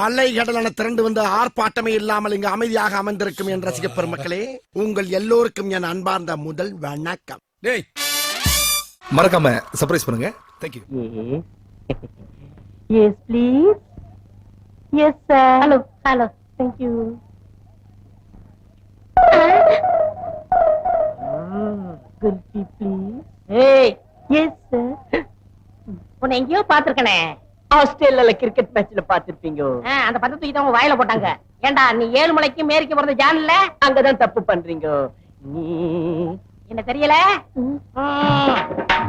அலை கடலான திரண்டு வந்து ஆர்ப்பாட்டமே இல்லாமல் இங்கு அமைதியாக அமர்ந்திருக்கும் என் ரசிக பெருமக்களே உங்கள் எல்லோருக்கும் என் அன்பார்ந்த முதல் வணக்கம் டேய் மறக்காம சர்ப்ரைஸ் பண்ணுங்க yes, please. Yes, sir. Hello, hello. Thank you. Gulfi, please. Hey. Yes, sir. உன்னை எங்கேயோ பாத்திருக்கனே ஆஸ்திரேலியால கிரிக்கெட் மேட்ச்ல பாத்திருப்பீங்க அந்த பத்து தூக்கி தான் வாயில போட்டாங்க. ஏண்டா நீ ஏழு மலைக்கு மேற்கு போறது ஜான்ல அங்கதான் தப்பு பண்றீங்க. நீ என்ன தெரியல.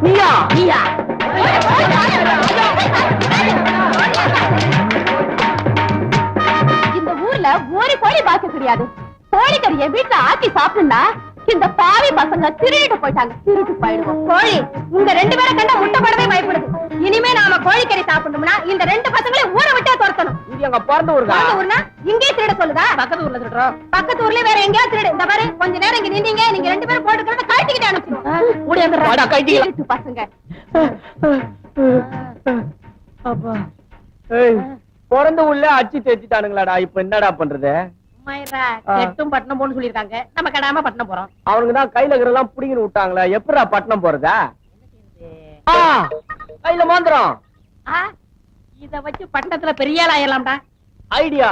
நீயா? நீயா? இந்த ஊர்ல ஒரு கோழி பார்க்க கிடையாது கோழிக்கறியை வீட்டுல ஆக்கி சாப்பிடுனா இந்த பாவி பசங்க திருடிட்டு போயிட்டாங்க. திருட்டு போயிடுவோம். கோழி உங்க ரெண்டு பேரை கண்டா முட்டை போடவே பயப்படுது. இனிமே நாம கோழிக்கறி சாப்பிடணும்னா இந்த ரெண்டு பசங்களையும் ஊரை விட்டே துரத்தணும். இது எங்க பிறந்த ஊருக்கா பிறந்த ஊர்னா இங்கே திருட சொல்லுதா? பக்கத்து ஊர்ல சொல்றோம் பக்கத்து ஊர்ல வேற எங்கேயாவது திருடு. இந்த பாரு கொஞ்ச நேரம் இங்க நின்னீங்க நீங்க ரெண்டு பேரும் போட்டுக்கிறத கழட்டிக்கிட்டு மூடி வந்துடுறேன் வாடா, கழட்டிக்கலாம். திருட்டு பசங்க. அப்பா. ஏய், பிறந்த உள்ள அடிச்சு தேத்திட்டானுங்களாடா இப்ப என்னடா பண்றது? கெட்டும் பட்டணம் போன்னு சொல்லிருக்காங்க நம்ம கடாம பட்டணம் போறோம். அவனுக்கு தான் கையில இருக்கிறதெல்லாம் புடிங்கின்னு விட்டாங்களே. எப்படா பட்டணம் போறதா? கையில மாந்திரம். இத வச்சு பட்டணத்துல பெரிய ஆள் ஆயிரலாம்டா ஐடியா.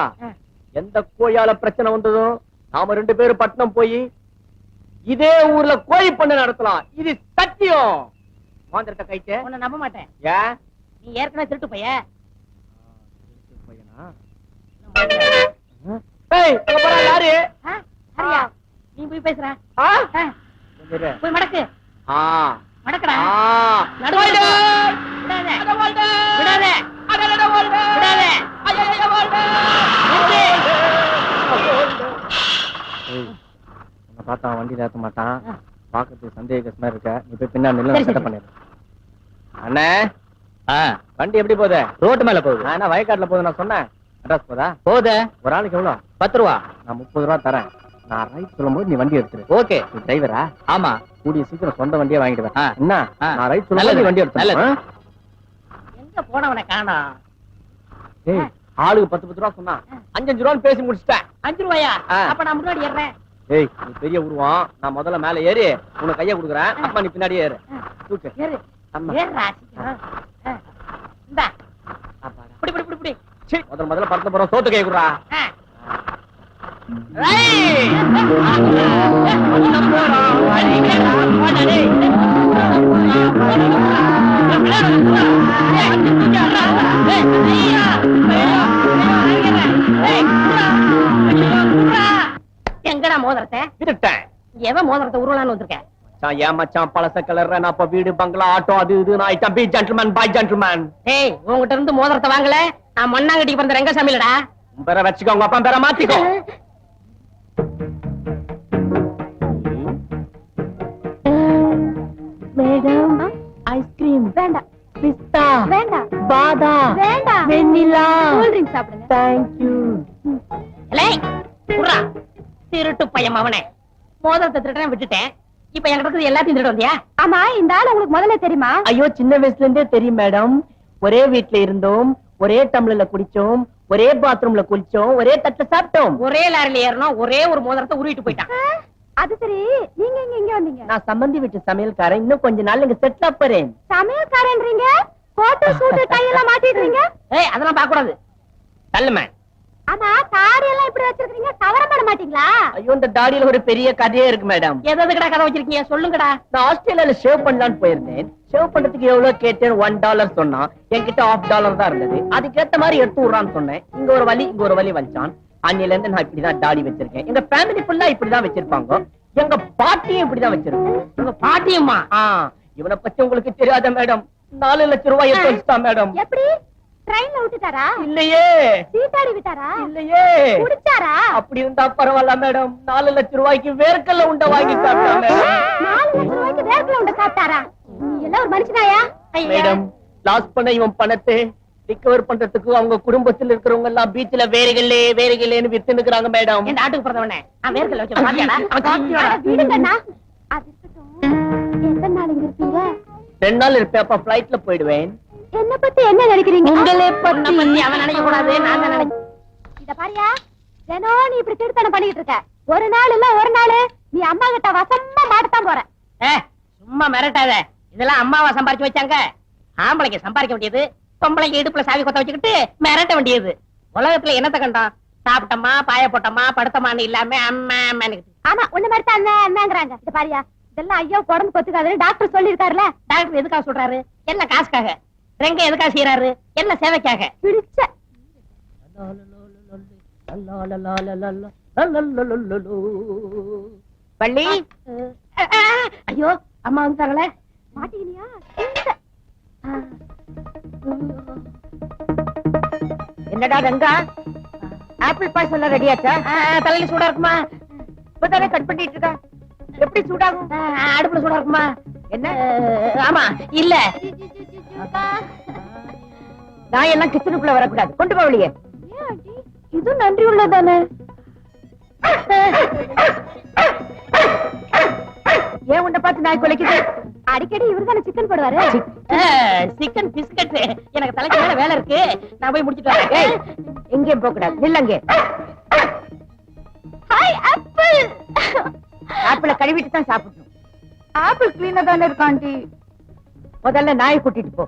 எந்த கோயால பிரச்சனை வந்ததோ நாம ரெண்டு பேரும் பட்டணம் போய் இதே ஊர்ல கோழி பண்ண நடத்தலாம். இது சத்தியம். மாந்திரத்தை கைட்டு உன்னை நம்ப மாட்டேன். ஏன் நீ ஏற்கனவே திருட்டு பைய பையனா? ஏய், யாரு? சரியா நீ போய் பேசுற. போய் மடக்கு. ஆ. மடக்குடா! விடாத! விடாத! விடாத. பார்த்தா வண்டியில ஏத்த மாட்டான். பாக்கிறதுக்கு சந்தேகமா இருக்க. நீ போய் பின்னாடி நில்லு சரி, செட்டப் சரி. பண்ணிடு அண்ணே? வண்டி எப்படி போகுது? ரோட்டு மேல போகுது. நான் என்ன வயக்காட்டுல போகுது நான் சொன்னேன்? அட்ரஸ் போதா? போகுது ஒரு ஆளுக்கு எவ்வளவு பத்து ரூபா. நான் முப்பது ரூபா தரேன். நான் ரைட் சொல்லும்போது நீ வண்டி எடுத்துரு. ஓகே. நீ டிரைவரா ஆமா. கூடிய சீக்கிரம் சொந்த வண்டியே வாங்கிடுவேன் என்ன? நான் ரைட் சொல்லும்போது நீ வண்டி எடுத்து எங்க போனவனை காணோம் ஏய் ஆளுக்கு பத்து பத்து ரூபா சொன்னா. அஞ்சஞ்சு ரூபான்னு பேசி முடிச்சிட்டேன். அஞ்சு ரூபாயா. அப்ப நான் முன்னாடி ஏறேன் ஏய் நீ பெரிய உருவம். நான் முதல்ல மேல ஏறி உனக்கு கைய கொடுக்குறேன். அப்பா நீ பின்னாடியே ஏறு. தூக்கு. ஏறு. ஆ. இந்தா அப்பாடா. புடி புடி புடி சீ, முதல்ல படத்துல போறோம் சோத்து கை குடுறா ஆ. ஏய்! பட்டணம் போறோம். வழிகளா போடா டேய். ஏய், இங்கடா. ஏய், ஐயா! ஐயோ, ஐயோ, ஏய், குர்ரா. ஐயோ, குர்ரா. எங்கடா மோதிரத்தை விட்டுட்டேன் எவன் மோதிரத்தை உருவலான்னு வந்திருக்கேன் மச்சான், ஏன் மச்சான் பழச கலர் நான் அப்ப வீடு பங்களா ஆட்டோ அது இது நான் ஐட்டம் பி ஜென்டில்மேன் பாய் ஜென்டில்மேன் ஏய் இருந்து மோதிரத்தை வாங்கல நான் மண்ணாங்கட்டிக்கு பிறந்த ரங்கசாமிலடா. உன் பேரை வச்சுக்கோ உங்க அப்பா பேரை மாத்திக்கோ. மேடம் ஐஸ்கிரீம் வேண்டாம். பிஸ்தா வேண்டாம். பாதாம் வேண்டாம். வெண்ணிலா. கூல் ட்ரிங்க் சாப்பிடுங்க. தேங்க்யூ ஏய் குர்ரா. திருட்டு பையன் அவனே மோதிரத்தை திருட்டேன் விட்டுட்டேன். இப்ப என்கிட்ட எல்லாத்தையும் திருட வந்தியா? ஆமா இந்த ஆள் உங்களுக்கு முதல்ல தெரியுமா? ஐயோ சின்ன வயசுல இருந்தே தெரியும் மேடம். ஒரே வீட்ல இருந்தோம். ஒரே டம்ளர்ல குடிச்சோம் ஒரே பாத்ரூம்ல குளிச்சோம் ஒரே தட்டுல சாப்பிட்டோம். ஒரே லாரில ஏறணும் ஒரே ஒரு மோதிரத்தை உருவிட்டு போயிட்டான். அது சரி. நீங்க இங்க எங்க வந்தீங்க? நான் சம்பந்தி வீட்டு சமையல்காரன். இன்னும் கொஞ்ச நாள் இங்க செட்டில் போறேன் சமையல்காரன்றீங்க? போட்டோ சூட் கையெல்லாம் மாட்டிடுறீங்க ஏய் அதெல்லாம் பார்க்க கூடாது தள்ளுமே. ஆமா தாடி எல்லாம் இப்படி வச்சிருக்கீங்க கவர பண்ண மாட்டீங்களா? ஐயோ இந்த தாடியில ஒரு பெரிய கதையே இருக்கு மேடம். எது எதுக்கடா கதை வச்சிருக்கீங்க? சொல்லுங்கடா. நான் ஆஸ்திரேலியால ஷேவ் பண்ணலாம்னு போயிருந்தேன். ஷேவ் பண்றதுக்கு எவ்வளவு கேட்டேன் ஒன் டாலர் சொன்னான். என்கிட்ட ஆஃப் டாலர் தான் இருந்தது. அதுக்கேத்த மாதிரி எடுத்து விடுறான்னு சொன்னேன். இங்க ஒரு வலி இங்க ஒரு வலி வச்சான் அன்னில இருந்து நான் இப்படிதான் தாடி வச்சிருக்கேன். எங்க ஃபேமிலி ஃபுல்லா இப்படிதான் வச்சிருப்பாங்க. எங்க பாட்டியும் இப்படிதான் வச்சிருக்கோம் உங்க பாட்டியம்மா இவனை பத்தி உங்களுக்கு தெரியாத மேடம்? நாலு லட்சம் ரூபாய் மேடம். எப்படி? ட்ரெயின்ல விட்டுட்டாரா? இல்லையே. சீட்டாடி விட்டாரா? இல்லையே. குடிச்சாரா? அப்படி இருந்தா பரவாயில்ல மேடம். நாலு லட்சம் ரூபாய்க்கு வேர்க்கல்ல உண்டை வாங்கி சாப்பிட்டான் மேடம். நாலு லட்சம் ரூபாய்க்கு வேர்க்கல உண்ட சாப்பிட்டாரா நீ எல்லாம் ஒரு மனுஷனாயா? மேடம் லாஸ் பண்ண இவன் பணத்தை ரிகவர் பண்றதுக்கு அவங்க குடும்பத்துல இருக்கிறவங்க எல்லாம் பீச்ல வேறுகளே வேறுகளேன்னு வித்து நிக்கிறாங்க மேடம். என் நாட்டுக்கு பிறந்தவனே நான் வேர்க்கல வச்சு பாத்தியாடா? அது எத்தனை நாள் இங்க இருப்பீங்க? ரெண்டு நாள் இருப்பேன் அப்ப பிளைட்ல போயிடுவேன். என்ன பத்தி என்ன நினைக்கிறீங்க? உங்களை பத்தி. அவன் நினைக்க கூடாது நான் தான் நினைக்கிறேன் இந்த பாரியா தினம் நீ இப்படி திருத்தனம் பண்ணிட்டு இருக்க. ஒரு நாள் இல்ல ஒரு நாள் நீ அம்மா கிட்ட வசமா மாட்டத்தான் போற. ஏ, சும்மா மிரட்டாத. இதெல்லாம் அம்மாவா சம்பாரிச்சு வச்சாங்க? ஆம்பளைங்க சம்பாதிக்க வேண்டியது பொம்பளைங்க இடுப்புல சாவி கொத்த வச்சுக்கிட்டு மிரட்ட வேண்டியது. உலகத்துல என்னத்த கண்டோம் சாப்பிட்டோமா பாய போட்டோமா படுத்தமான்னு இல்லாம அம்மா அம்மான்னு ஆமா உன்ன மாதிரி தான் அண்ணங்கிறாங்க. இந்த பாரியா இதெல்லாம் ஐயா உடம்பு கொத்துக்காதுன்னு டாக்டர் சொல்லிருக்காருல டாக்டர் எதுக்காக சொல்றாரு? எல்லாம் காசுக்காக? ரங்க எதுக்கா செய்யறாரு என்ன சேவைக்காக? பிடிச்ச. பள்ளி ஐயோ அம்மா வந்துட்டாங்களே. மாட்டீங்கயா என்னடா ரங்கா? ஆப்பிள் பாய்ஸ் எல்லாம் ரெடியாச்சா தலையில சூடா இருக்குமா? இப்பதானே கட் பண்ணிட்டு இருக்கா? எப்படி சூடாகும்? அடுப்புல சூடா இருக்குமா? என்ன? ஆமா இல்ல. நான் எல்லாம் கிச்சனுக்குள்ள வரக்கூடாது. கொண்டு போ வெளியே. இது நன்றி உள்ளதானே? ஏன் உன்னை பார்த்து நாய் குலைக்குது? அடிக்கடி இவரு தானே சிக்கன் போடுவாரு சிக்கன் பிஸ்கட் எனக்கு தலைக்கு மேல வேலை இருக்கு. நான் போய் முடிச்சிட்டு வரேன். எங்கேயும் போக கூடாது. நில்லங்க ஹாய் ஆப்பிள் ஆப்பிள கழுவிட்டு தான் சாப்பிடணும். ஆப்பிள் கிளீனா தானே இருக்கு ஆண்டி முதல்ல நாயை கூட்டிட்டு போ.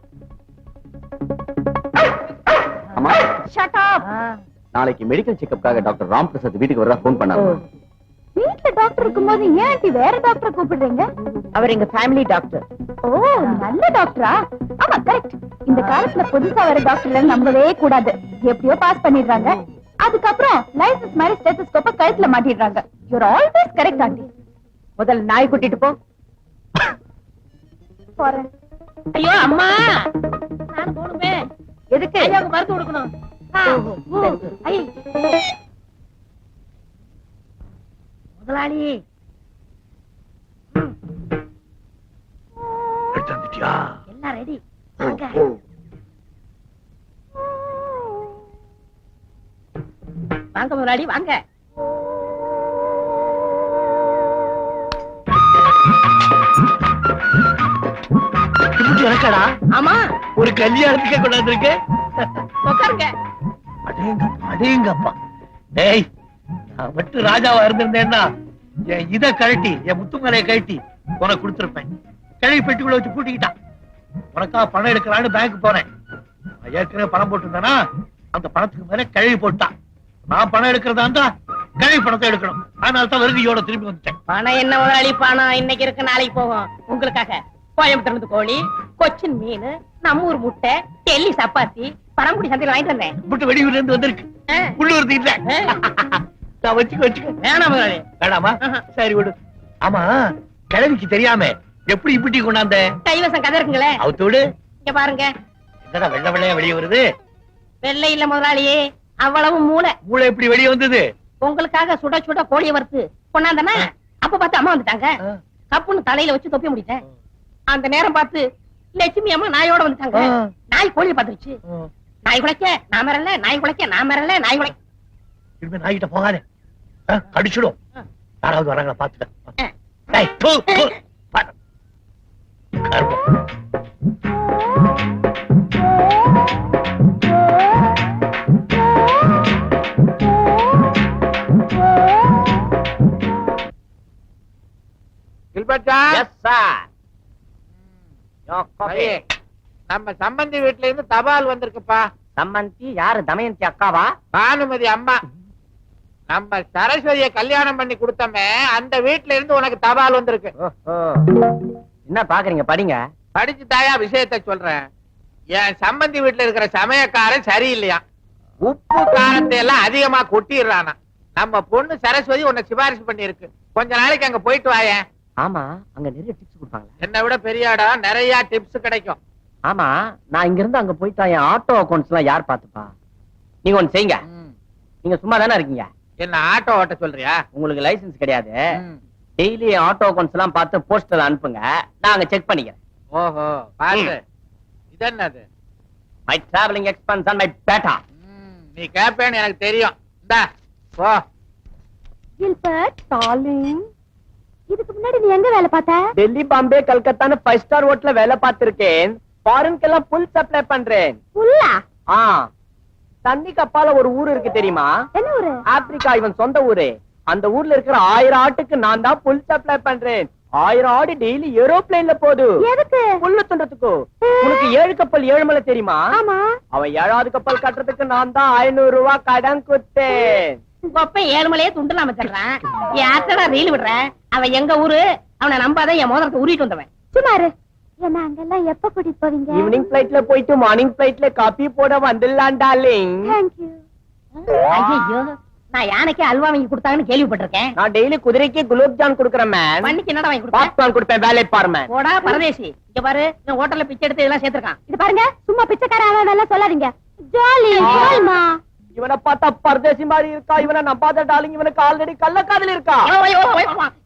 அம்மா. ஷட் அப் நாளைக்கு மெடிக்கல் செக்கப்காக டாக்டர் ராம் பிரசாத் வீட்டுக்கு வரதா ஃபோன் பண்ணாங்க. வீட்ல டாக்டர் இருக்கும்போது ஏன் ஆண்டி வேற டாக்டரை கூப்பிடுறீங்க? அவர் எங்க ஃபேமிலி டாக்டர் ஓ நல்ல டாக்டரா ஆமா கரெக்ட் இந்த காலத்துல புதுசா வர டாக்டர்ல நம்பவே கூடாது. எப்படியோ பாஸ் பண்ணிடுறாங்க. அதுக்கப்புறம் லைசன்ஸ் மாதிரி ஸ்டெத்தஸ்கோப்ப கழுத்துல மாட்டிடுறாங்க. Your always correct aunty. முதல்ல நாய் கூட்டிட்டு போ. போறேன். ஐயோ அம்மா! நான் போணுமே. எதுக்கு? ஐயாவுக்கு மருந்து கொடுக்கணும். முதலாளி. எல்லாம் ரெடி வாங்க. வாங்க முதலாளி வாங்க. எனக்கடா ஆமா. ஒரு கல்யாணத்துக்கே கொண்டாந்து இருக்கு. உட்காருங்க. அடேங்கப்பா அடேங்கப்பா டேய் நான் மட்டும் ராஜாவா இருந்திருந்தேன்னா என் இத கழட்டி என் முத்துமலையை கழட்டி உனக்கு கொடுத்திருப்பேன். கிழவி பெட்டிக்குள்ள வச்சு பூட்டிக்கிட்டான். உனக்கா பணம் எடுக்கலான்னு பேங்க் நான் ஏற்கனவே பணம் போட்டிருந்தேனா அந்த பணத்துக்கு மேல கிழவி போட்டான். நான் பணம் எடுக்கிறதா இருந்தா கிழவி பணத்தை எடுக்கணும். அதனால தான் வெறுதியோட திரும்பி வந்துட்டேன். பணம் என்ன முதலாளி பணம் இன்னைக்கு இருக்கு நாளைக்கு போகும். உங்களுக்காக. கோயம்புத்தூர்ல இருந்து கோழி கொச்சின் மீன் நம்ம ஊர் முட்டை டெல்லி சப்பாத்தி பரம்புடி சந்தையில வாங்கிட்டு வந்தேன். விட்டு வெளியூர்ல இருந்து வந்திருக்கு. உள்ளூர் ஆ. நான் வச்சுக்க வச்சுக்க. வேணாம் வேணாமா. சரி விடு. ஆமா கிழவிக்கு தெரியாம எப்படி இப்படி கொண்டாந்த? கைவசம் கதை இருக்குங்களே. அவுத்தோடு இங்க பாருங்க. என்னடா வெள்ள வெள்ளையா வெளியே வருது? வெள்ளை இல்ல முதலாளியே அவ்வளவு மூளை. மூளை எப்படி வெளியே வந்தது? உங்களுக்காக சுட சுட கோழிய வறுத்து கொண்டாந்தனா அப்ப பார்த்து அம்மா வந்துட்டாங்க. கப்புன்னு தலையில வச்சு தொப்பி முடிட்டேன். அந்த நேரம் பார்த்து லட்சுமி அம்மா நாயோட வந்துட்டாங்க. நாய் கோழிய பாத்துருச்சு நாய் குலைக்க நான் மரல நாய் குலைக்க நான் மரல நாய் குலை இனிமே நாய்கிட்ட போகாத. கடிச்சிடும். யாராவது வராங்களா பாத்துக்க ஆ. டேய், தூ, தூ. பாரு. கருமம். கில்பர்ட்டா எஸ் சார் சரி. நம்ம சம்பந்தி வீட்ல இருந்து தபால் வந்திருக்குப்பா. சம்மந்தி யாரு? தமயந்தி அக்காவா? பானுமதி அம்மா. நம்ம சரஸ்வதிய கல்யாணம் பண்ணி கொடுத்தோமே அந்த வீட்ல இருந்து உனக்கு தபால் வந்திருக்கு. என்ன பாக்குறீங்க? படிங்க. படிச்சு தாயா விஷயத்த சொல்றேன். என் சம்பந்தி வீட்ல இருக்கிற சமயக்காரன் சரியில்லையா? உப்பு காரத்தை எல்லாம் அதிகமா கொட்டிடுறானா. நம்ம பொண்ணு சரஸ்வதி உன்னை சிபாரிசு பண்ணிருக்கு கொஞ்ச நாளைக்கு அங்க போயிட்டு வாயேன். ஆமா அங்க நிறைய டிப்ஸ் கொடுப்பாங்களா? என்னை விட பெரிய இடம் நிறைய டிப்ஸ் கிடைக்கும். ஆமா நான் இங்க இருந்து அங்க போயிட்டா என் ஆட்டோ அக்கௌண்ட்ஸ் எல்லாம் யார் பாத்துப்பா நீங்க ஒண்ணு செய்யுங்க. நீங்க சும்மா தானே இருக்கீங்க? என்ன ஆட்டோ ஓட்ட சொல்றியா? உங்களுக்கு லைசென்ஸ் கிடையாது. டெய்லி ஆட்டோ அக்கௌண்ட்ஸ் எல்லாம் பார்த்து போஸ்டர்ல அனுப்புங்க. நான் அங்க செக் பண்ணிக்கிறேன். ஓஹோ பாரு இது என்னது my travelling expense and my batta நீ கேப்பேன்னு எனக்கு தெரியும். இந்தா போ. கில்பர்ட் டார்லிங் இதுக்கு முன்னாடி நீ எங்க வேலை பார்த்த? டெல்லி பாம்பே கல்கத்தான்னு ஃபைவ் ஸ்டார் ஹோட்டல்ல வேலை பார்த்திருக்கேன். ஃபாரின்க்கு எல்லாம் ஃபுல் சப்ளை பண்றேன். புல்லா ஆ. தண்ணி கப்பால ஒரு ஊர் இருக்கு தெரியுமா? என்ன ஊரு? ஆப்பிரிக்கா இவன் சொந்த ஊரு. அந்த ஊர்ல இருக்கிற ஆயிரம் ஆட்டுக்கு நான் தான் புல் சப்ளை பண்றேன். ஆயிரம் ஆடு டெய்லி ஏரோப்ளேன்ல போகுது. எதுக்கு? புல்லு துண்டத்துக்கு. உனக்கு ஏழு கப்பல் ஏழுமலை தெரியுமா? ஆமா. அவன் ஏழாவது கப்பல் கட்டுறதுக்கு நான் தான் ஐநூறு ரூபாய் கடன் கொடுத்தேன். கொப்ப ஏழு மலையே துண்டு நாம தர்றான் யார்த்தடா ரீல் விடுற. அவன் எங்க ஊரு? அவனை நம்பாத என் மோதிரத்தை உருவிட்டு வந்தவன். சுமாரு என்ன அங்கெல்லாம் எப்ப கூட்டிட்டு போவீங்க? ஈவினிங் பிளைட்ல போயிட்டு மார்னிங் பிளைட்ல காபி போட வந்துடலாம் டார்லிங் தேங்க்யூ ஐயோ நான் யானைக்கு அல்வா வாங்கி கொடுத்தாங்கன்னு கேள்விப்பட்டிருக்கேன். நான் டெய்லி குதிரைக்கு குலோப் ஜான் கொடுக்கறேன் மேன் பண்ணிக்கு என்னடா வாங்கி கொடுத்த பாப்கார்ன் கொடுப்பேன் வேலை பாரு மேன் போடா பரதேசி. இங்க பாரு இந்த ஹோட்டல்ல பிச்சை எடுத்து இதெல்லாம் சேர்த்திருக்கான். இது பாருங்க சும்மா பிச்சைக்கார அவன் சொல்லாதீங்க. ஜாலி ஜாலிமா இவனை பார்த்தா பரதேசி மாதிரி இருக்கா? இவனை நம்பாத டார்லிங் இவனுக்கு ஆல்ரெடி கள்ளக்காதல் இருக்கா?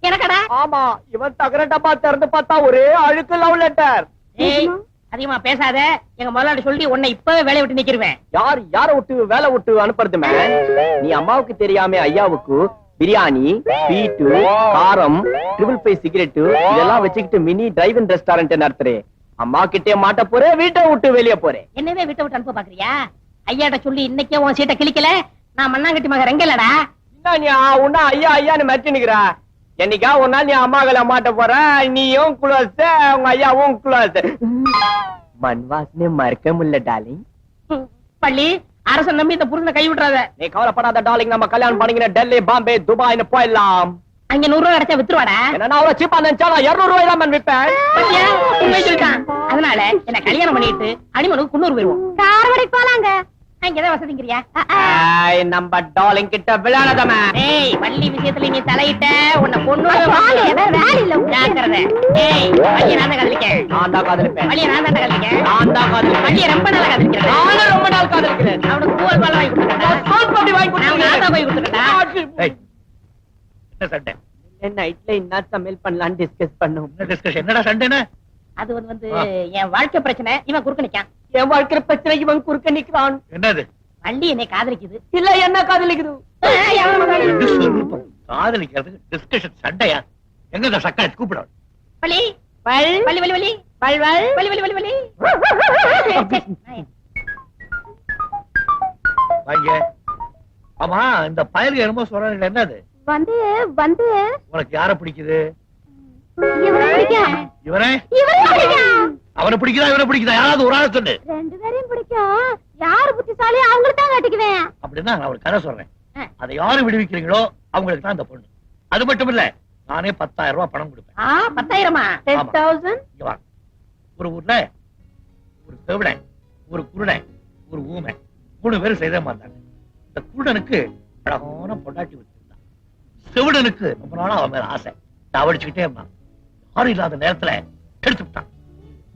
எனக்கடா? ஆமா இவன் தகர டப்பா திறந்து பார்த்தா ஒரே அழுக்கு லவ் லெட்டர் ஏய் அதிகமா பேசாத. எங்க முதலாளி சொல்லி உன்னை இப்பவே வேலையை விட்டு நிக்கிருவேன். யார் யார விட்டு வேலை விட்டு அனுப்புறது நீ அம்மாவுக்கு தெரியாம ஐயாவுக்கு பிரியாணி ஸ்வீட்டு காரம் ட்ரிபிள் ஃபைவ் சிகரெட் இதெல்லாம் வச்சுக்கிட்டு மினி டிரைவிங் ரெஸ்டாரண்ட் நடத்துறேன். அம்மா கிட்டே மாட்ட போறேன் வீட்டை விட்டு வெளியே போறேன். என்னவே விட்டு விட்டு அனுப்ப பாக்குறியா? ஐயாட்ட சொல்லி இன்னைக்கே உன் சீட்டை கிழிக்கல? நான் மண்ணாங்கட்டி மக ரெங்கலடா. என்ன நீ ஆ, உன்ன ஐயா ஐயான்னு மிரட்டி நிக்கிறா என்னைக்கா ஒரு நாள் நீ அம்மாக்களை மாட்ட போற? நீயும் குளோஸ் உங்க ஐயாவும் குளோஸ் மண் வாசனை மறக்க முடியல டார்லிங். பள்ளி அரசன் நம்பி இந்த புருஷனை கை விட்டுறாத. நீ கவலைப்படாத டார்லிங் நம்ம கல்யாணம் பண்ணிக்கிற டெல்லி பாம்பே துபாய்னு போயிடலாம். அங்க நூறு ரூபாய் கிடைச்சா வித்துருவாடா? என்ன அவ்வளவு சீப்பா நினைச்சா நான் இருநூறு ரூபாய் தான் விற்பேன். அதனால என்ன கல்யாணம் பண்ணிட்டு அனிமனுக்கு குன்னூர் போயிருவோம். காரவடைக்கு போலாங்க. வசதிங்கிறியா? ஏய், நம்ம டார்லிங் கிட்ட விளையாடாதமே ஏய் பள்ளி விஷயத்துல நீ தலையிட்ட உன்னை பொண்ணு வாங்க, வேற வேலை இல்ல உங்களுக்கு. ஜாக்கிரதை. ஏய் வள்ளிய நான் தான் காதலிக்கேன் நான் தான் காதலிப்பேன். வள்ளிய நான் தான் காதலிக்கேன் நான் தான் காதலிப்பேன். வள்ளிய ரொம்ப நாளா காதலிக்கிறேன் ரொம்ப நாள் அவனுக்கு பால் வாங்கி வாங்கி நான் என்ன சண்டை? நைட்ல என்ன சமையல் பண்ணலாம்னு டிஸ்கஸ் பண்ணும். என்ன டிஸ்கஷன் என்னடா அது வந்து வந்து என் வாழ்க்கை பிரச்சனை. இவன் குறுக்க நிக்கான். என் வாழ்க்கை பிரச்சனை இவன் குறுக்க நிக்கிறான். என்னது? வள்ளி என்னை காதலிக்குது. இல்ல என்ன காதலிக்குது. காதலிக்கிறதுக்கு டிஸ்கஷன் சண்டையா? எங்க இந்த சக்கரை கூப்பிட வள்ளி? வள் வள்ளி வள்ளி வள்ளி? வள் வள் வள்ளி வள்ளி வள்ளி வள்ளி? வாங்க. ஆமா இந்த பயலுக்கு என்னமோ சொல்றாங்க என்னது? வந்து வந்து. உனக்கு யார பிடிக்குது? இவனை பிடிக்கும் அவனை பிடிக்குதா இவனை பிடிக்குதா? யாராவது ஒரு ஆளை சொல்லு. ரெண்டு பேரையும் பிடிக்கும் யாரு புத்திசாலி? அவங்களுக்கு தான் கட்டிக்குவேன். அப்படின்னா நான் ஒரு கதை சொல்றேன். அதை யாரு விடுவிக்கிறீங்களோ அவங்களுக்கு தான் இந்த பொண்ணு. அது மட்டும் இல்ல நானே பத்தாயிரம் ரூபாய் பணம் கொடுப்பேன். ஆ பத்தாயிரமா. தௌசண்ட் இங்க ஒரு ஊர்ல ஒரு செவிடன் ஒரு குருடன் ஒரு ஊமை. மூணு பேரும் செய்த மாட்டாங்க இந்த குருடனுக்கு அழகான பொண்டாட்டி வச்சிருந்தான் செவிடனுக்கு ரொம்ப நாளா அவன் மேல ஆசை. தவடிச்சுக்கிட்டே இருந்தான். யாரும் இல்லாத நேரத்துல எடுத்து விட்டான்.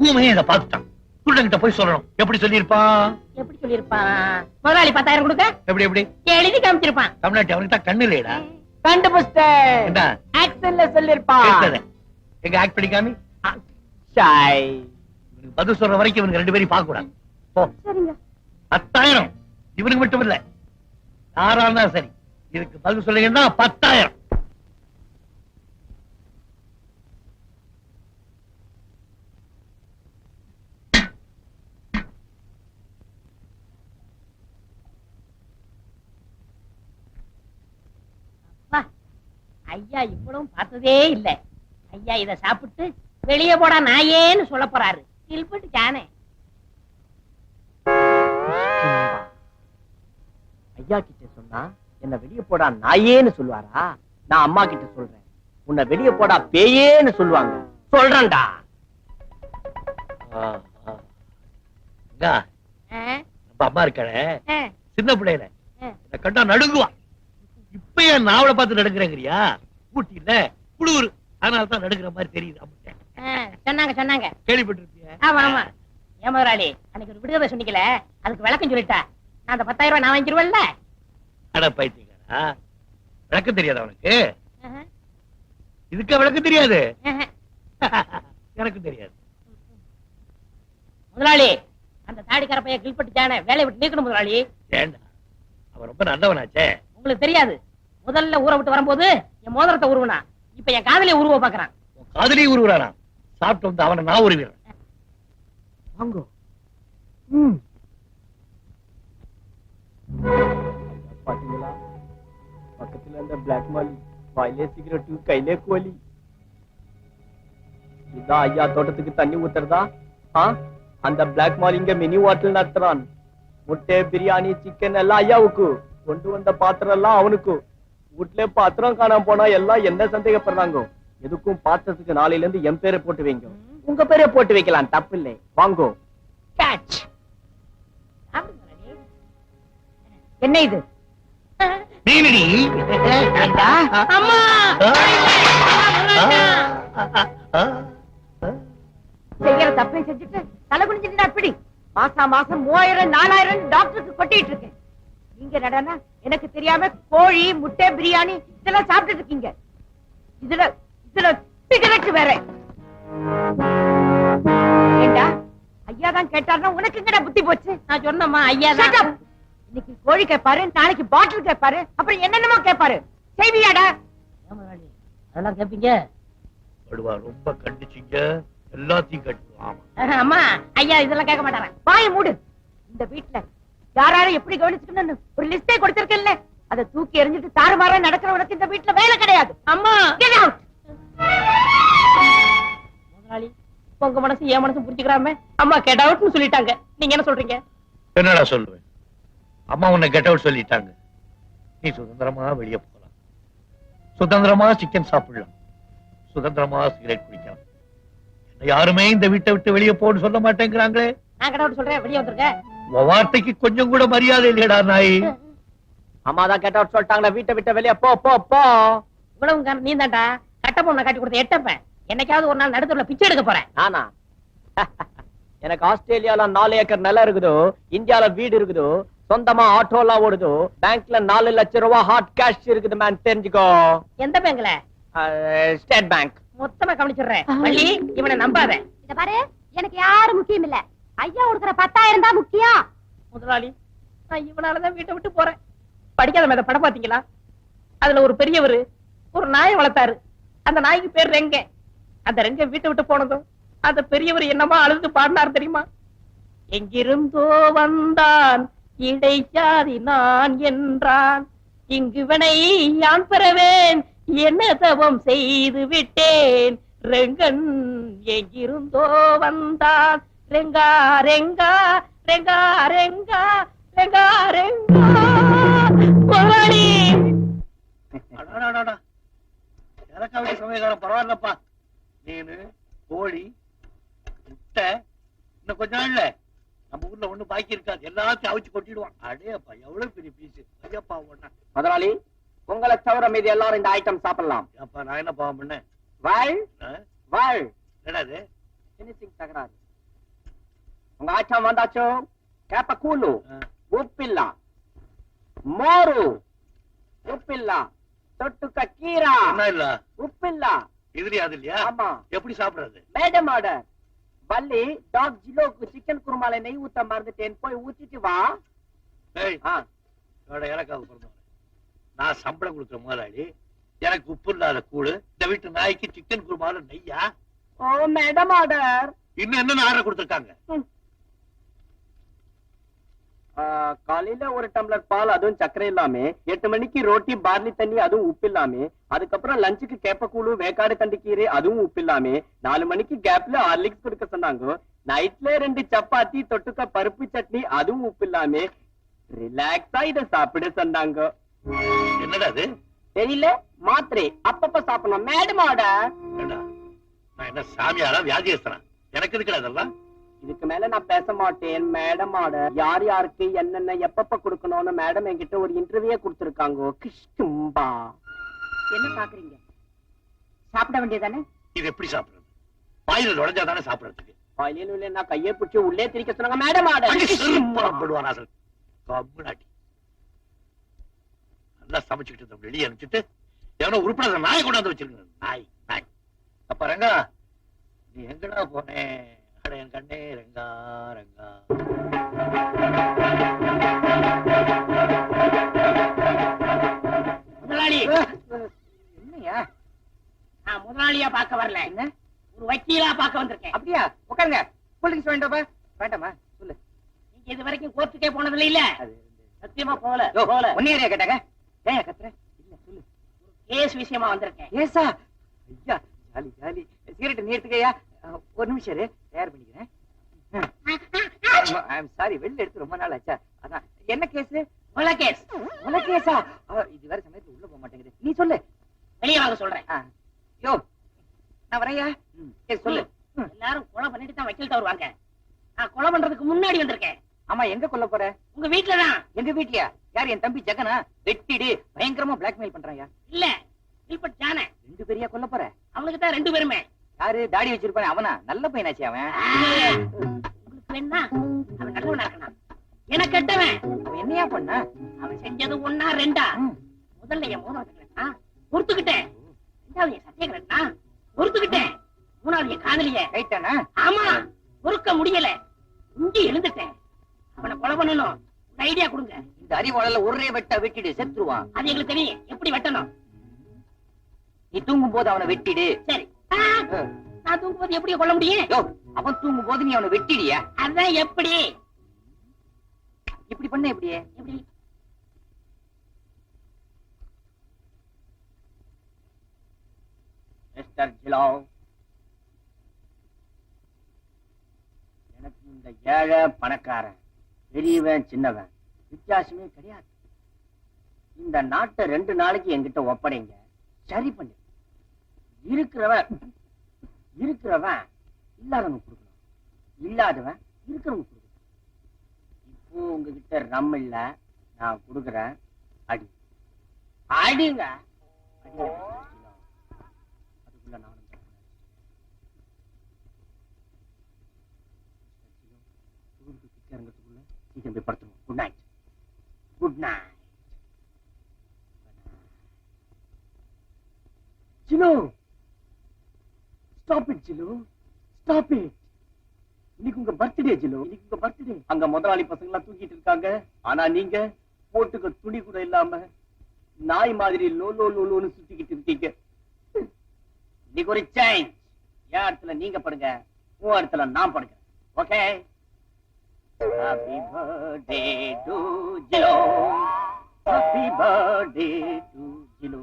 ஊமையே இதை பார்த்துட்டான். குருடன் கிட்ட போய் சொல்லணும். எப்படி சொல்லியிருப்பான் எப்படி சொல்லிருப்பான் முதலாளி பத்தாயிரம் கொடுக்க? எப்படி எப்படி? எழுதி காமிச்சிருப்பான். தமிழ்நாட்டு அவனுக்கு தான் கண்ணு இல்லையடா. கண்டுபிடிச்சிட்டேன் ஆக்சன்ல சொல்லிருப்பான். எங்க ஆக்ட் பண்ணிக்காமி ஷாய். பதில் சொல்ற வரைக்கும் இவனுக்கு ரெண்டு பேரும் பார்க்க கூடாது போ பத்தாயிரம். இவனுக்கு மட்டும் இல்ல. யாரா இருந்தா சரி. இதுக்கு பதில் சொல்லுங்கன்னா பத்தாயிரம் அப்பா, ஐயா இவ்வளவும் பார்த்ததே இல்ல. ஐயா இத சாப்பிட்டு வெளியே போடா நாயேன்னு சொல்ல போறாரு. தில்பட்டு ஜானே ஐயா கிட்ட சொன்னா என்ன வெளிய போடா நாயேன்னு சொல்லுவாரா? நான் அம்மா கிட்ட சொல்றேன். உன்னை வெளிய போடா பேயேன்னு சொல்லுவாங்க. சொல்றேன்டா. அம்மா இருக்காளே. சின்ன பிள்ளையில. கண்டா நடுங்குவா. இப்ப ஏன் நாவலை பார்த்து நடுங்குறேங்கிறியா? ஊட்டி இல்ல குளூர். அதனால தான் நடுங்குற மாதிரி தெரியுது அம்மா சொன்னாங்க சொன்னாங்க. கேள்விப்பட்டிருப்பிய ஆமா ஆமா. ஏன் முதலாளி அன்னைக்கு ஒரு விடுதலை சொன்னீங்களே அதுக்கு விளக்கம் சொல்லிட்டா. நான் அந்த பத்தாயிரம் ரூபாய் நான் வாங்கிடுவேன்ல அட பைத்தியக்காரா விளக்கம் தெரியாது அவனுக்கு இதுக்கு விளக்கம் தெரியாது? எனக்கு தெரியாது. முதலாளி அந்த தாடிக்கார பையன் கில்பட்டு ஜானே வேலையை விட்டு நீக்கணும் முதலாளி. ஏண்டா அவன் ரொம்ப நல்லவனாச்சே. உங்களுக்கு தெரியாது. முதல்ல ஊரை விட்டு வரும்போது என் மோதிரத்தை உருவனா. இப்ப என் காதலிய உருவ பாக்குறான் உன் காதலி உருவுறானா? சாப்பிட்டு வந்து அவனை நான் உருவிடுறேன். வாங்கோ. பாத்தீங்களா? பக்கத்துல அந்த பிளாக் மாலி வாயிலே சிகரெட்டு கையிலே கோலி இதான் ஐயா தோட்டத்துக்கு தண்ணி ஊத்துறதா? அந்த பிளாக் மால் இங்க மினி ஹோட்டல் நடத்துறான். முட்டை பிரியாணி சிக்கன் எல்லாம் ஐயாவுக்கு. கொண்டு வந்த பாத்திரம் எல்லாம் அவனுக்கு. வீட்ல பாத்திரம் காணாம போனா எல்லாம் என்ன சந்தேகப்படுறாங்க? எதுக்கும் பாத்திரத்துக்கு நாளையில இருந்து என் பேரை போட்டு வைங்க. உங்க பேரை போட்டு வைக்கலாம் தப்பு இல்லை வாங்கோ. கேட்ச் என்ன இது? செய்யற தப்பை செஞ்சுட்டு தலை குனிஞ்சுட்டு அப்படி மாசா மாசம் மூவாயிரம் நாலாயிரம் டாக்டருக்கு கொட்டிட்டு இருக்கேன். நீங்க நடனா எனக்கு தெரியாம கோழி முட்டை பிரியாணி இதெல்லாம் சாப்பிட்டுட்டு இருக்கீங்க. இதுல இதுல சிகரெட் வேற. ஏண்டா? ஐயா தான் கேட்டாருன்னா உனக்கு எங்கடா புத்தி போச்சு? நான் சொன்னம்மா ஐயா up. இன்னைக்கு கோழி கேட்பாரு நாளைக்கு பாட்டில் கேட்பாரு அப்புறம் என்னென்னமோ கேட்பாரு செய்வியாடா? அதெல்லாம் கேப்பீங்க? ரொம்ப கண்டிச்சிங்க. எல்லாத்தையும் ஆமா அம்மா ஐயா இதெல்லாம் கேட்க மாட்டாரா? வாய மூடு. இந்த வீட்ல யாராரும் எப்படி கவனிச்சுக்கணும்னு ஒரு லிஸ்டே கொடுத்திருக்கேன்ல. அதை தூக்கி எறிஞ்சிட்டு தாறுமாறா நடக்கிறவனுக்கு இந்த வீட்ல வேலை கிடையாது. அம்மா! Get out. முதலாளி உங்க மனசு என் மனசு புரிஞ்சுக்கிறாம அம்மா கெட் அவுட்னு சொல்லிட்டாங்க. நீங்க என்ன சொல்றீங்க? என்னடா சொல்லுவேன்? அம்மா உன்னை கெட் அவுட் சொல்லிட்டாங்க. நீ சுதந்திரமா வெளியே போகலாம். சுதந்திரமா சிக்கன் சாப்பிடலாம். சுதந்திரமா சிகரெட் குடிக்கலாம். யாருமே இந்த வீட்டை விட்டு வெளியே போன்னு சொல்ல மாட்டேங்கிறாங்களே. நான் கெட் அவுட் சொல்றேன். வெளியே வந்துருங்க. உன் வார்த்தைக்கு கொஞ்சம் கூட மரியாதை இல்லையடா நாய். அம்மா தான் கேட்ட சொல்லிட்டாங்களா வீட்டை விட்டு வெளியே போ போ போ. இவ்வளவு நீ தான்டா கட்ட பொண்ணை காட்டி கொடுத்த எட்டப்பேன் என்னைக்காவது ஒரு நாள் நடுத்துல பிச்சை எடுக்க போறேன். நானா? எனக்கு ஆஸ்திரேலியால நாலு ஏக்கர் நிலம் இருக்குதோ இந்தியால வீடு இருக்குதோ சொந்தமா ஆட்டோலாம் ஓடுதோ பேங்க்ல நாலு லட்சம் ரூபாய் ஹாட் கேஷ் இருக்குது மேன் தெரிஞ்சுக்கோ. எந்த பேங்க்ல? State bank. மொத்தமா கவனிச்சிடுறேன். வள்ளி இவனை நம்பாத. இத பாரு எனக்கு யாரும் முக்கியம் இல்ல. ஐயா கொடுக்குற பத்தாயிரம் தான் முக்கியம். முதலாளி நான் இவனாலதான் வீட்டை விட்டு போறேன். படிக்காத மேத படம் பாத்தீங்களா அதுல ஒரு பெரியவர் ஒரு நாயை வளர்த்தாரு. அந்த நாய்க்கு பேர் ரெங்க. அந்த ரெங்க வீட்டை விட்டு போனதும் அந்த பெரியவர் என்னமா அழுது பாடினார் தெரியுமா? எங்கிருந்தோ வந்தான் இடைச்சாதி நான் என்றான். இங்குவனை யான் பெறவேன் என்ன தவம் செய்து விட்டேன். ரெங்கன் எங்கிருந்தோ வந்தான் ரெங்கா ரெங்கா ரெங்கா பரவாயில்லப்பா மீனு கோழி முட்டை இன்னும் கொஞ்ச நாள்ல நம்ம ஊர்ல ஒண்ணு பாக்கி இருக்காது எல்லாத்தையும் அவிச்சு கொட்டிடுவான் அடேப்பா எவ்வளவு பெரிய பீஸ் ஐயப்பா ஒண்ணா முதலாளி உங்களை தவிர மீதி எல்லாரும் இந்த ஐட்டம் சாப்பிடலாம் அப்பா நான் என்ன பாவம் பண்ணேன் வாழ்? வாழ் என்னது ஃபினிஷிங் தகராறு உங்க ஆச்சாம் வந்தாச்சோ? கேப்ப கூலு. உப்பில்லா. மோரு. உப்பில்லா. தொட்டுக்க கீரா. உப்பில்லா. இதுலி அது ஆமா. எப்படி சாப்பிடுறது? மேடம் ஆர்டர் பள்ளி டாக் ஜிலோக்கு சிக்கன் குருமால நெய் ஊத்த மறந்துட்டேன். ஊத்திட்டு வா. ஏய் என்னோட நான் சம்பளம் கொடுக்குற முதலாளி. எனக்கு உப்பு இல்லாத கூடு நாய்க்கு சிக்கன் குருமால நெய்யா? ஓ மேடம் ஆர்டர் இன்னும் என்ன ஆர்டர் கொடுத்துருக்காங்க? காலையில ஒரு டம்ளர் பால் அதுவும் சர்க்கரை இல்லாம எட்டு மணிக்கு ரோட்டி பார்லி தண்ணி அதுவும் உப்பு இல்லாம அதுக்கப்புறம் லஞ்சுக்கு கேப்பக்கூழு வேக்காடு தண்டு கீரை அதுவும் உப்பு இல்லாம நாலு மணிக்கு கேப்ல ஹார்லிக்ஸ் கொடுக்க சொன்னாங்க. நைட்ல ரெண்டு சப்பாத்தி தொட்டுக்க பருப்பு சட்னி அதுவும் உப்பு இல்லாம ரிலாக்ஸா இத சாப்பிட சொன்னாங்க. என்னடா அது தெரியல மாத்திரை. அப்பப்ப சாப்பிடணும். மேடம் ஆர்டர் ஏண்டா, நான் என்ன சாமியாரா வியாதியஸ்தனா எனக்கு இருக்குடா அதெல்லாம் இதுக்கு மேல நான் பேச மாட்டேன். மேடம் ஆர்டர் யார் யாருக்கு என்னென்ன எப்பப்ப கொடுக்கணும்னு மேடம் என்கிட்ட ஒரு இன்டர்வியூ கொடுத்திருக்காங்க. கிஷ்டும்பா என்ன பாக்குறீங்க சாப்பிட வேண்டியதானே? இது எப்படி சாப்பிடுறது? வாயில நுழைஞ்சா தானே சாப்பிடுறதுக்கு. வாயிலும் இல்ல நான் கையை பிடிச்சி உள்ளே திரிக்க சொன்னாங்க மேடம் போடுவான் அசல். கம்முனாட்டி. நல்லா சமைச்சுக்கிட்டு வெளியே அனுப்பிச்சிட்டு எவனோ உருப்படாத நாய் கொண்டாந்து வச்சிருங்க நாய் நாய். அப்ப ரங்கா நீ எங்கடா போனே? அட என் கண்ணே ரங்கா ரங்கா. முதலாளி என்னையா? நான் முதலாளியா பார்க்க வரல. என்ன? ஒரு வக்கீலா பார்க்க வந்திருக்கேன். அப்படியா? உட்காருங்க. கூலிங்ஸ் வேண்டாமா வேண்டாமா? சொல்லு. நீங்க இது வரைக்கும் கோர்ட்டுக்கே போனதில்லை இல்ல? சத்தியமா போகல போகல. ஒன்னேரியா கேட்டாங்க? ஏன் கத்துற? இல்ல சொல்லு. கேஸ் விஷயமா வந்திருக்கேன். ஏசா ஐயா ஜாலி ஜாலி. சிகரெட் நீ எடுத்துக்கயா ஒரு நிமிஷம் இரு. தயார் பண்ணிக்கிறேன். சாரி வெளில எடுத்து ரொம்ப நாள் ஆச்சா? அதான். என்ன கேஸ் கொலை கேஸ் கேஸா இது வேற சமயத்துல உள்ள போக மாட்டேங்குது. நீ சொல்லு. வெளியே வாங்க சொல்றேன். யோ நான் வரையா? சொல்லு. எல்லாரும் கொலை பண்ணிட்டு தான் வக்கீல்ட்ட வருவாங்க நான் கொலை பண்றதுக்கு முன்னாடி வந்திருக்கேன். ஆமா எங்க கொல்ல போற? உங்க வீட்டுலதான் எங்க வீட்லயா? யார் என் தம்பி ஜெகனா? வெட்டிடு. பயங்கரமா பிளாக்மெயில் பண்றாயா இல்ல இல்பட் ஜான. ரெண்டு பேரையா கொல்ல போற? அவனுக்கு தான் ரெண்டு பேருமே. யாரு? தாடி வச்சிருப்பானே அவனா? நல்ல பையனாச்சு அவன். வேணா அவன் நல்லவனா இருக்கான் எனக்கு கெட்டவன்? அவன் என்னையா பண்ண? அவன் செஞ்சது ஒன்னா ரெண்டா. முதல்ல என் மோதிரத்துக்கு பொறுத்துக்கிட்டேன். ரெண்டாவது என் சத்தியகிரா பொறுத்துக்கிட்டேன். மூணாவது என் காதலிய. ரைட்டானா? ஆமா. பொறுக்க முடியல. இஞ்சி எழுந்துட்டேன். அவனை கொலை பண்ணணும். ஐடியா கொடுங்க. இந்த அறிவாளர்ல ஒரே வெட்ட வெட்டிடு செத்துருவான். அது எங்களுக்கு தெரியும். எப்படி வெட்டணும்? நீ தூங்கும் போது அவனை வெட்டிடு. சரி. நான் தூங்கும்போது எப்படி கொல்ல முடியும்? அவன் தூங்கும் போது நீ அவனை வெட்டிடியா? அதான் எப்படி? இப்படி பண்ண எப்படி? மிஸ்டர் ஜிலோ எனக்கு இந்த ஏழை பணக்காரன் பெரியவன் சின்னவன் வித்தியாசமே கிடையாது. இந்த நாட்டை ரெண்டு நாளைக்கு என்கிட்ட ஒப்படைங்க. சரி பண்ணு. இருக்கிறவன் இருக்கிறவன் இல்லாதவங்க கொடுக்கணும். இல்லாதவன் இருக்கிறவங்க கொடுக்கணும். இப்போ உங்ககிட்ட ரம் இல்ல நான் கொடுக்குறேன் அடி. அடிங்க. அதுக்குள்ள சீக்கிரம் போய் படுத்துருவோம் குட் நைட் குட் நைட் சினோ! ஸ்டாப் இட் ஜிலு ஸ்டாப் இட் இன்னைக்கு உங்க பர்த்டே ஜிலு இன்னைக்கு உங்க பர்த்டே அங்க முதலாளி பசங்க எல்லாம் தூக்கிட்டு இருக்காங்க. ஆனா நீங்க போட்டுக்க துணி கூட இல்லாம நாய் மாதிரி லோ லோ லோ சுத்திக்கிட்டு இருக்கீங்க. இன்னைக்கு ஒரு சேஞ்ச் என் இடத்துல நீங்க படுங்க. உன் இடத்துல நான் படுங்க okay Happy birthday to Jilo. Happy birthday to Jilo.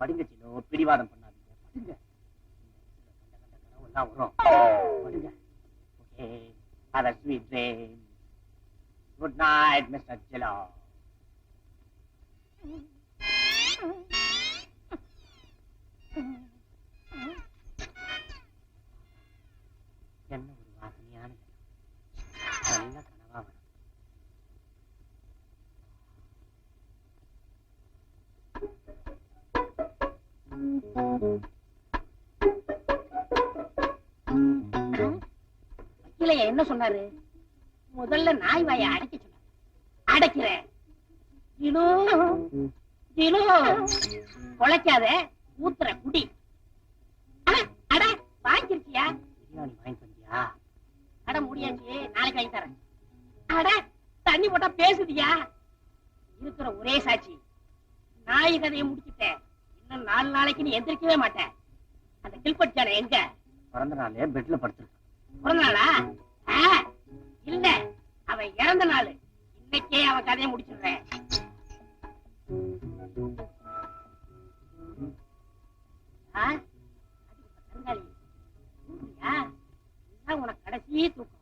படிங்க ஜிலோ பிடிவாதம் பண்ணாதீங்க. படிங்க. கண்ட கனவெல்லாம் வரும். படுங்க okay. Have a sweet dream. Good night mister ஜிலோ என்ன ஒரு வாசனையான இடம். நல்ல கனவா வரும். வக்கீலையா என்ன சொன்னாரு? முதல்ல நாய் வாயை அடைக்க சொன்னாரு. அடைக்கிறேன். குலைக்காத ஊத்துற குடி. அட, வாங்கிருக்கியா? பிரியாணி வாங்கி தந்தியா அட முடியாச்சு. நாளைக்கு வாங்கி தரேன். அட தண்ணி போட்டா பேசுதியா? இருக்கிற ஒரே சாட்சி. நாய் கதையை முடிச்சுட்டேன். இன்னும் நாலு நாளைக்கு நீ எந்திரிக்கவே மாட்டேன். அந்த கில்பட் ஜான எங்க? பிறந்த நாளே பெட்ல படுத்திருக்கான். பிறந்த நாளா? இல்ல. அவன் இறந்த நாள். இன்னைக்கே அவன் கதையை முடிச்சிடுறேன். உனக்கு கடைசி தூக்கம்.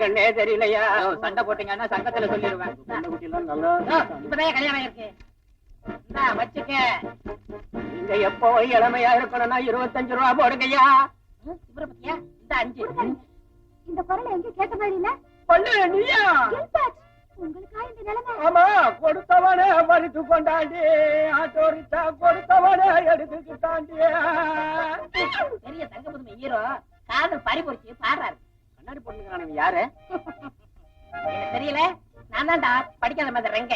கண்ணே தெரியலையா? சண்டை போட்டீங்கன்னா சங்கத்துல சொல்லிடுவேன். இப்பதான் கல்யாணம் இருக்கு வச்சுக்க. நீங்க எப்போ இளமையா இருக்கணும்னா இருபத்தஞ்சு ரூபா போடுங்கய்யா. இந்த அஞ்சு. இந்த குரலை எங்க கேட்ட மாதிரி இல்ல பண்ணு நீயா? உங்களுக்கா இந்த நிலைமை? ஆமா கொடுத்தவனே பறித்து கொண்டாண்டி. ஆட்டோ ரிச்சா கொடுத்தவனே எடுத்துக்கிட்டாண்டி. பெரிய தங்க புதுமை ஹீரோ. காதல் பறி பொறிச்சு பாடுறாரு. கண்ணாடி பொண்ணுங்கிறானவன் யாரு? எனக்கு தெரியல. நான் தான்டா படிக்காத மாதிரி ரெங்க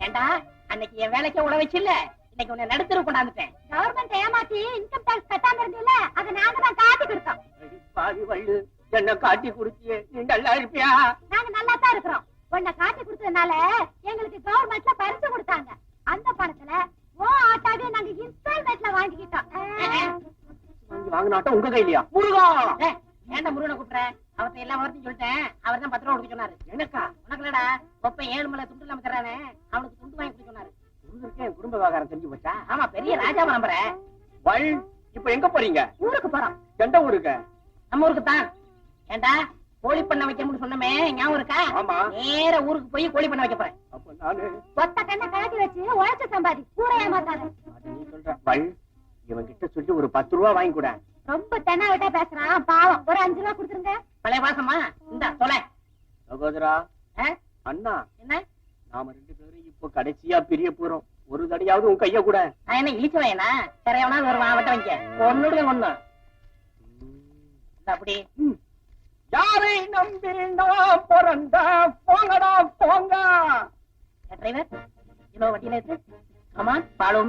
ஏண்டா அன்னைக்கு என் வேலைக்கே உழ வச்சில்ல. இன்னைக்கு உன்னை நடுத்தர கொண்டாந்துட்டேன் கவர்மெண்ட் ஏமாத்தி இன்கம் டாக்ஸ் கட்டாம இருந்தீல்ல அதை நாங்க தான் காட்டி கொடுத்தோம். பாவி வள்ளு என்ன காட்டி குடிச்சியே நீ நல்லா இருப்பியா? நாங்க நல்லா தான் இருக்கிறோம். உன்னை காட்டி கொடுத்ததுனால எங்களுக்கு கவர்மெண்ட்ல பரிசு கொடுத்தாங்க. அந்த பணத்துல ஓ ஆட்டாவே நாங்க இன்ஸ்டால்மெண்ட்ல வாங்கி வாங்கி வாங்கினாட்டம் உங்க கையிலயா? முருகா! ஏன்டா முருகனை கூப்பிடுற? அவர்ட்ட எல்லா வார்த்தையும் சொல்லிட்டேன். அவர் தான் பத்து ரூபா கொடுக்க சொன்னாரு. எனக்கா உனக்கு இல்லடா ஒப்ப ஏழு மலை துண்டு இல்லாம தர்றானே. அவனுக்கு துண்டு வாங்கி கொடுக்க சொன்னாரு. என் குடும்ப விவகாரம் தெரிஞ்சு போச்சா? ஆமா பெரிய ராஜா பரம்பரை. வள் இப்ப எங்க போறீங்க? ஊருக்கு போறோம். எந்த ஊருக்கு? நம்ம ஊருக்கு தான் ஏண்டா? கோழி பண்ண வைக்கணும்னு சொன்னமே ஞாபகம் இருக்கா? ஆமா. நேர ஊருக்கு போய் கோழி பண்ண வைக்க போறேன். அப்ப நானு ஒத்த கண்ணை கழட்டி வச்சு உழைச்ச சம்பாதி. கூட ஏமாத்தாத. நீ சொல்ற. வள் இவன் கிட்ட சொல்லி ஒரு பத்து ரூபா வாங்கி கூட. ரொம்ப தென்னா விட்டா பேசுறான் பாவம். ஒரு அஞ்சு ரூபா கொடுத்துருங்க. பழைய பாசமா? இந்த தொலை. சகோதரா அண்ணா என்ன? நாம ரெண்டு பேரும் இப்போ கடைசியா பிரிய போறோம். ஒரு தடையாவது உன் கைய கூட. நான் என்ன இழிச்சவையனா சரியவனால் ஒரு மாவட்டம் வைங்க ஒன்னுடைய ஒண்ணு அப்படி. யாரை நம்பி நான் பிறந்த போங்கடா போங்க. டிரைவர் இதோ வண்டியில இருக்கு. ஆமா ஃபாலோ